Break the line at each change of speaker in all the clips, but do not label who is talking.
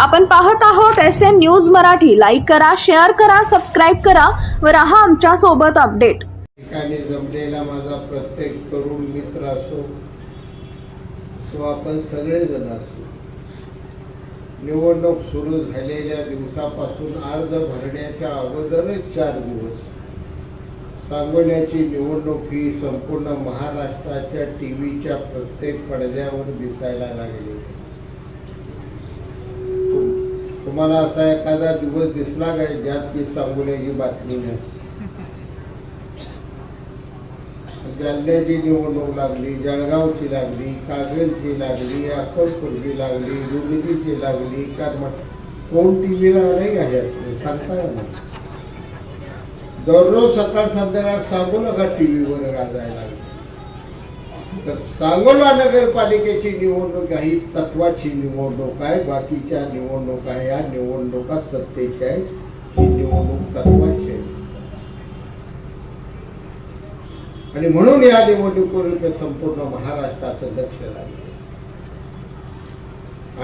आपण पाहत आहोत S N news Marathi. Like करा शेअर करा सबस्क्राईब करा व राहा आमच्यासोबत अपडेट
ठिकाणी जमलेला माझा प्रत्येक तरुण मित्र असो तो आपण सगळेजण असो निवडणूक सुरू झालेल्या दिवसापासून अर्ज भरण्याच्या अगोदरच चार दिवस. सांगोल्याची निवडणूक ही संपूर्ण महाराष्ट्राच्या टी व्हीच्या प्रत्येक पडद्यावर दिसायला लागली. तुम्हाला असा एखादा दिवस दिसला काय ज्यात ती सांगू ही बातमी नाही? जालन्याची निवडणूक लागली जळगावची लागली कागलची लागली अकोटपूरची लागली रुबिनीची लागली कारण कोण टी व्हीला नाही घालायचं सांगता येणार दररोज सकाळ संध्याकाळ सांगू नका टी व्हीवर गाजायला. लागली तर सांगोला नगरपालिकेची निवडणूक ही तत्वाची निवडणूक आहे बाकीच्या निवडणुका या निवडणुका सत्तेच्या आहेत ही निवडणूक तत्वाची आहे. आणि म्हणून या निवडणुकीवर संपूर्ण महाराष्ट्राचं लक्ष लागलं.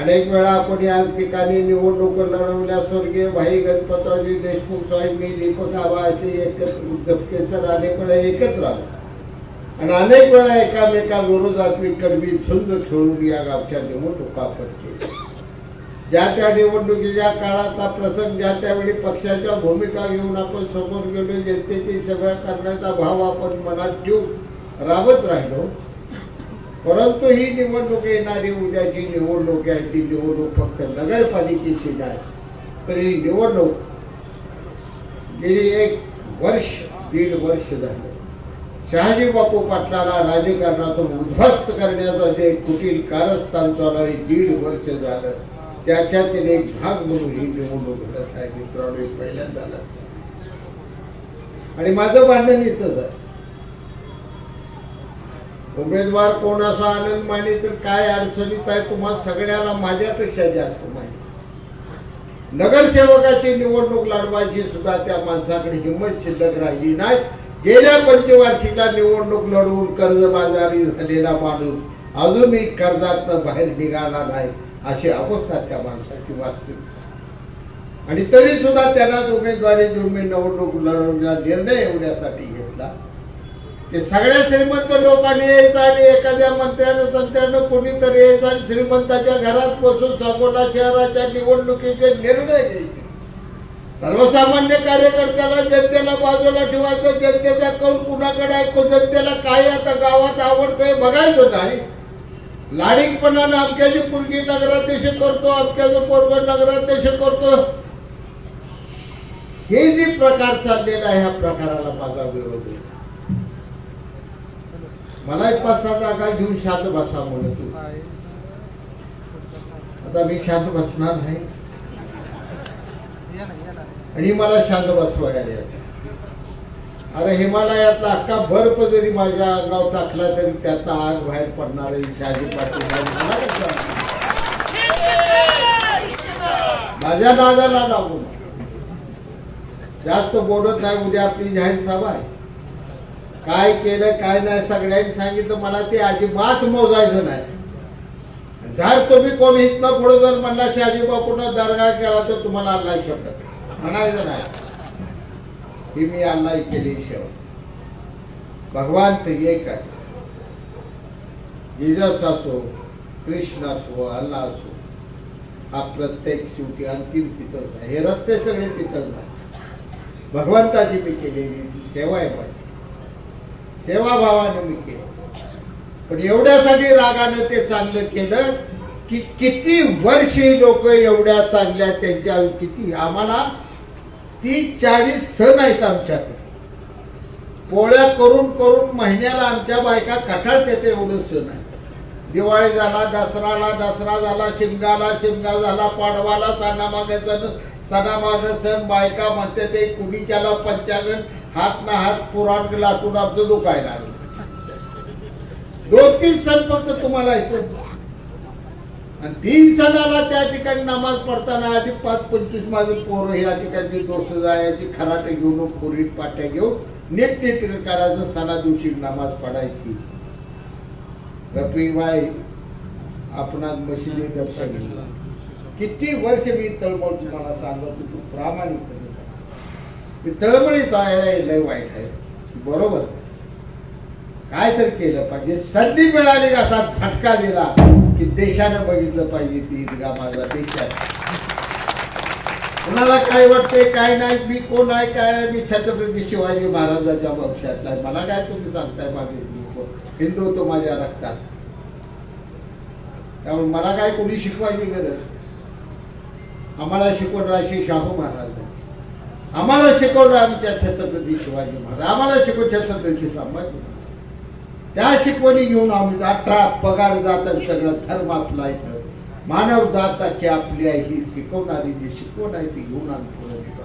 अनेक वेळा आपण या ठिकाणी निवडणूक लढवल्या स्वर्गीय भाई गणपतरावजी देशमुख साहेब मी दीपसाबा आबा असे एकत्र दपकेसर अनेक वेळा एकत्र आलो. आणि अनेक वेळा एकामेका विरोधात मी कडबी छंद खेळून या गावच्या निवडणुका आपण ज्या त्या निवडणुकीच्या काळाचा प्रसंग ज्या त्यावेळी पक्षाच्या भूमिका घेऊन आपण समोर गेलो जनतेची सेवा करण्याचा भाव आपण मनात ठेवून राबत राहिलो. परंतु ही निवडणूक येणारी उद्याची निवडणूक आहे ती निवडणूक फक्त नगरपालिकेची नाही तर ही निवडणूक गेली एक वर्ष दीड वर्ष झालं. शहाजी बापू पाटलाला राजकारणातून उद्ध्वस्त करण्याचं जे कुटील कारस्थान चालू आहे दीड वर्ष झालं. त्याच्यातील एक भाग म्हणून ही निवडणूक घडत आहे मित्रांनो पहिल्यांदा आणि माझं भांडण इथंच आहे. उमेदवार कोण असा आनंद माने तर काय अडचणीत आहे तुम्हाला सगळ्याला माझ्यापेक्षा जास्त माहिती. नगरसेवकाची निवडणूक लढवायची सुद्धा त्या माणसाकडे हिंमत शिल्लक राहिली नाही. गेल्या पंचवार्षिकला निवडणूक लढवून कर्जबाजारी झालेला माणूस अजूनही कर्जात बाहेर निघाला नाही अशी अवस्था त्या माणसाची वास्तविक. आणि तरी सुद्धा त्यांनाच उमेदवारी देऊन मी निवडणूक लढवण्याचा निर्णय एवढ्यासाठी घेतला. ते सगळ्या श्रीमंत लोकांनी यायचं आणि एखाद्या मंत्र्यानं संत्र्यानं कोणीतरी यायचं आणि श्रीमंताच्या घरात बसून सांगोला शहराच्या निवडणुकीचे निर्णय घ्यायचे. सर्वसामान्य कार्यकर्त्याला जनतेला बाजूला ठेवायचं जनतेचा कौल कुणाकडे ऐकतो जनतेला काय आता गावात आवडतंय बघायचं नाही. लाडीकपणानं अमक्याची पुरगी नगराध्यक्ष करतो अमक्याचं पोरग नगराध्यक्ष करतो. हे जे प्रकार चाललेला आहे ह्या प्रकाराला माझा विरोध आहे. मला एक पाच सहा जागा घेऊन शांत बसा म्हणतो आता मी शांत बसणार नाही. आणि मला शांत बसवायला येतं. अरे हिमालयातला अख्खा बर्फ जरी माझ्या अंगावर टाकला तरी त्याचा आग बाहेर पडणार आहे शहाजी पाटील माझ्या दादाला लागून. जास्त बोलत नाही उद्या आपली जाहीर सभा आहे. काय केलं काय नाही सगळ्यांनी सांगितलं मला ते अजिबात मोजायचं नाही. जर तुम्ही कोण इथनं पुढे जर म्हणला शहाजी बापून दर्गा केला तर तुम्हाला अल्लाह शब्द म्हणायचं नाही. ही मी अल्ला केली शेव भगवान ते एकच. जिजस असो कृष्ण असो अल्ला असो हा प्रत्येक शेवटी अंतिम तिथंच आहे. हे रस्ते सगळे तिथंच आहे. भगवंताची मी केलेली सेवा आहे माझी. सेवाभावाने मी केलं. पण एवढ्यासाठी रागानं ते चांगलं केलं की किती वर्ष लोक एवढ्या चांगल्या त्यांच्या किती आम्हाला तीस चाळीस सण आहेत आमच्याकडे. पोळ्या करून करून महिन्याला आमच्या बायका कठाळते येते एवढं सण आहे. दिवाळी झाला दसराला दसरा झाला शिमगाला शिमगा झाला पाडवाला सणामागे सण सणामागे सण बायका म्हणते ते कुणी त्याला पंचागण हात ना हात पुराण लाटून आमचं दुखायला दोन तीन सण फक्त तुम्हाला येतो आणि तीन सणाला त्या ठिकाणी नमाज पडताना आधी पाच पंचवीस माझं पोरं या ठिकाणी दोस्त जायची खराटे घेऊन खोरीट पाट्या घेऊन नेट नेट करायचं सणा दिवशी नमाज पडायची रफीबाई आपणात मशिदी दर्शन घेतला किती वर्ष मी तळमळ तुम्हाला सांगत तू प्रामाणिकपणे मी तळमळीच आहे लय वाईट आहे. बरोबर. काय तर केलं पाहिजे. संधी मिळाली का असा झटका दिला? की देशानं बघितलं पाहिजे ती ईदगा माझा देशात. कुणाला काय वाटते काय नाही मी कोण आहे काय मी छत्रपती शिवाजी महाराजांच्या पक्षातला आहे. मला काय तुम्ही सांगताय माझे हिंदू तो माझ्या रक्तात. त्यामुळे मला काय कोणी शिकवायची गरज? आम्हाला शिकवण राशी शाहू महाराज आम्हाला शिकवलं आमच्या छत्रपती शिवाजी महाराज. आम्हाला शिकवून छत्रपती संभाजी त्या शिकवणी घेऊन आम्ही अठरा पगार जातात सगळं धर्म आपला इथं. मानव जाता की आपली आहे ही शिकवणारी जी शिकवण आहे ती घेऊन आम्ही पुढे निघतो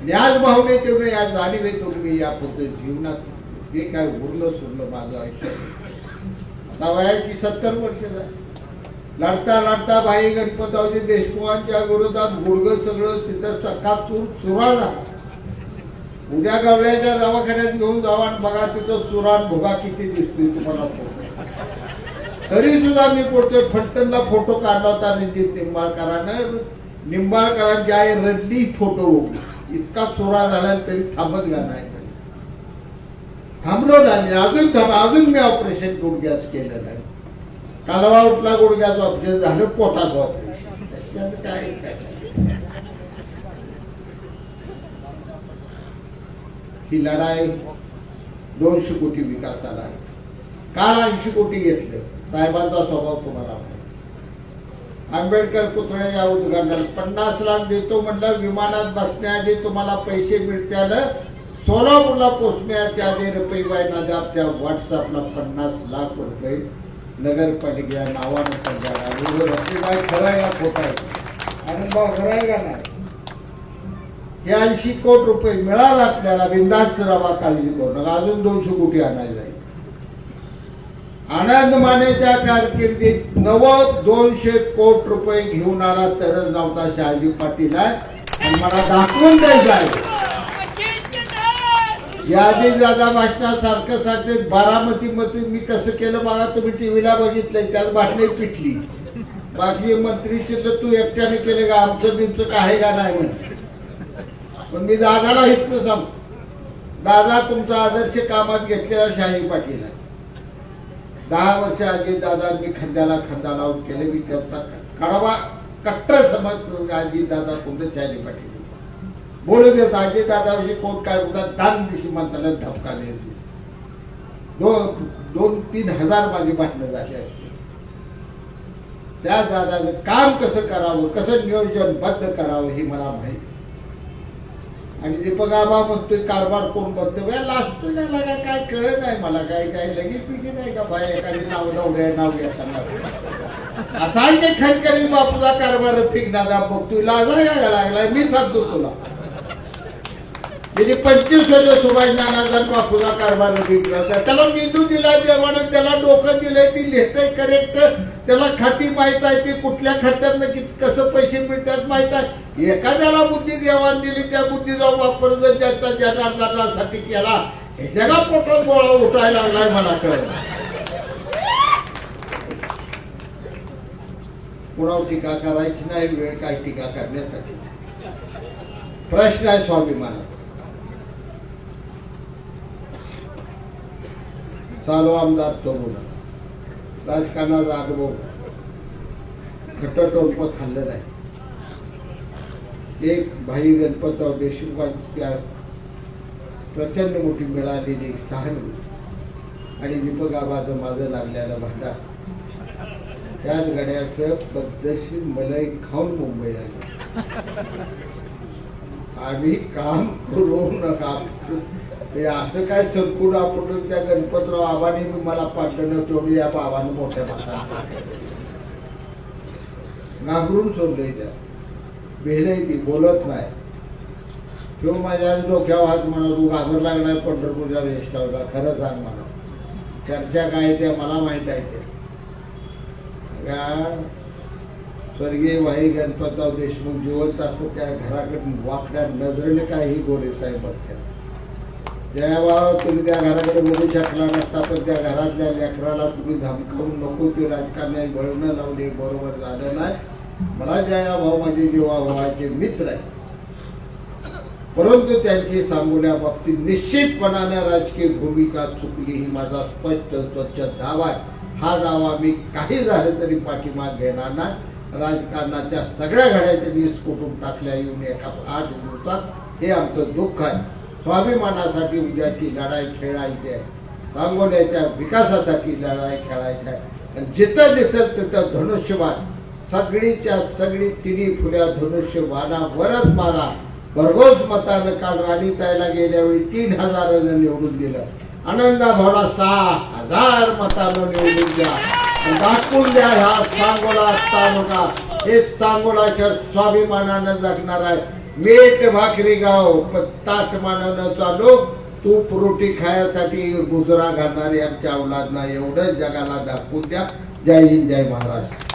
आणि आज भावने तेवढे या जाणीव येतो या मी जीवनात. जे काय उरलं सुरलं माझं आयुष्य. आता वयाची सत्तर वर्ष झाली. लढता लढता भाई गणपतरावजी देशमुखांच्या विरोधात गुडगं सगळं तिथं चक्काचूर चुरा झाला. उद्या गवळ्याच्या दवाखान्यात घेऊन जावा आणि बघा तिथं चुरान भोगा किती दिसतोय तुम्हाला तरी सुद्धा मी पडतोय फलटणला फोटो काढला होता रणजित निंबाळकरानं. निंबाळकरांची आई रडली फोटो इतका चोरा झाला तरी थांबत का नाही. थांबलो ना मी. अजून थांब अजून मी ऑपरेशन गुडघ्याच केलं नाही. कालवा उठला गुडघ्याचं ऑपरेशन झालं पोटाचं ऑपरेशन काय काय? ही लढाई दोनशे कोटी विकासाला आहे. काल ऐंशी कोटी घेतले. साहेबांचा स्वभाव तुम्हाला आंबेडकर आंबेडकर पुतळ्याच्या उद्घाटनाला पन्नास लाख देतो म्हटलं विमानात बसण्याआधी तुम्हाला पैसे मिळत्याल सोलापूरला पोचण्याच्या आधी रुपये बायना द्या त्या व्हॉट्सअपला पन्नास लाख रुपये नगरपालिकेच्या नावानं पडल्या रफीबाई खरं आहे खोटा आहे? अनुभव खरं आहे का नाही? हे ऐंशी कोट रुपये मिळाला आपल्याला बिंदास्त रवा काळजी करू नका. अजून दोनशे कोटी आणायला आनंद मानेच्या कारकिर्दीत नव्वद दोनशे कोटी रुपये घेऊन आला तरच नव्हता शहाजी पाटील आणि मला दाखवून द्यायचं आहे. यादी दादा भाषणासारखं सांगते बारामती मध्ये मी कसं केलं बघा तुम्ही टीव्हीला बघितलंय त्यात बाटली पिटली. बाकी मंत्रीचे तर तू एकट्याने केले का? आमचं बिमचं काय का नाही म्हणे पण मी दादाला हित सांग. दादा तुमचा आदर्श कामात घेतलेला शाही पाटील आहे. दहा वर्ष आजी दादा मी खांद्याला खांदा लावून केले मी त्यांचा कडवा कट्टर समज आजी दादा तुमचं शाही पाटील बोलू देत आजी दादाविषयी कोण काय बोलतात दान दिशी म्हणताना धपका देत दोन दोन तीन हजार माझी भांडणं झाली असते त्या दादाचं काम कसं करावं कसं नियोजनबद्ध करावं हे मला माहिती आणि दीपक आबा म्हणतोय कारभार कोण बघतो? लास्ट लागा काय कळत नाही मला काय काय लगेच पिकी नाही का? बाय एखादी नाव नवऱ्या नाव घ्या सांगा. असा ते खनकरी बापूचा कारभार फिकणारा बघतोय लाजा यायला लागलाय मी सांगतो तुला. गेली पंचवीस वर्ष सुभाष नानाचा बापूचा कारभार फिकला त्याला मेंदू दिला देवानं त्याला डोकं दिलंय ती लिहितंय करेक्ट त्याला खाती माहीत आहे ती कुठल्या खात्यातनं किती कसं पैसे मिळतात माहीत आहे? एखाद्याला बुद्धी देवान दिली त्या बुद्धीचा वापर जर त्याचा जनार्दनासाठी केला हे जगा पोटात गोळा उठायला लागलाय मला कळलं. कुणावर टीका करायची नाही वेळ काय टीका करण्यासाठी? प्रश्न आहे स्वाभिमानाचा चालू आमदार तरुण राजकारणाचा अनुभव खट्टटोप खाल्लं नाही एक भाई गणपतराव देशमुखांच्या प्रचंड मोठी मिळालेली सहानुभूती आणि दीपक आबाचं माझं लागलेलं भांडा त्याच गड्याचं पद्धतशीर मलाई खाऊन मुंबईला आम्ही काम करू नका. ते असं काय संकुड आपण त्या गणपतराव आबाने बी मला पाठवलं तेवढी या बाबाने मोठ्या माता घाबरून सोडलंय त्या भेलय ती बोलत नाही. तो माझ्या डोक्यावर हात म्हणा तू घाबर लागणार पंढरपूरच्या रेस्टावला खरं सांग म्हणा चर्चा काय त्या मला माहीत आहे ते. स्वर्गीय भाई गणपतराव देशमुख जिवंत असतो त्या घराकडून वाकड्या नजरेने काही गोरे साहेब बघतात. जेव्हा तुम्ही त्या घराकडे बघू शकला नसता पण त्या घरातल्या लेकराला तुम्ही धमकावून नको ते राजकारणात बळणं लावले बरोबर झालं नाही. मला जया भाऊ माझे जेव्हा भावाचे मित्र आहे परंतु त्यांची सांगुल्या बाबतीत निश्चितपणाने राजकीय भूमिका चुकली ही माझा स्पष्ट स्वच्छ दावा आहे. हा दावा मी काही झालं तरी पाठिंबा घेणार नाही. राजकारणाच्या सगळ्या घड्या त्यांनी कुटुंब टाकल्या येऊन एका आठ दिवसात. हे आमचं दुःख आहे. स्वाभिमानासाठी उद्याची लढाई खेळायची आहे. सांगोल्याच्या विकासासाठी लढाई खेळायची आहे. आणि जिथं दिसेल तिथं धनुष्यबाण. सगळीच्या सगळी तिन्ही फुल्या धनुष्यबाणावरच मारा. भरघोस मतानं काल राणीताईला गेल्या वेळी तीन हजारानं निवडून दिलं. आनंदा भावला सहा हजार मतानं निवडून द्या. दाखवून द्या ह्या सांगोला तालुका. हे सांगोलाच्या स्वाभिमानानं जगणार आहे. मेट भाकरी गाव ताट मानवणं चालू तूप रोटी खायासाठी गुजरा घालणारे आमच्या अवलादना एवढं जगाला दाखवून द्या. जय हिंद जय महाराष्ट्र.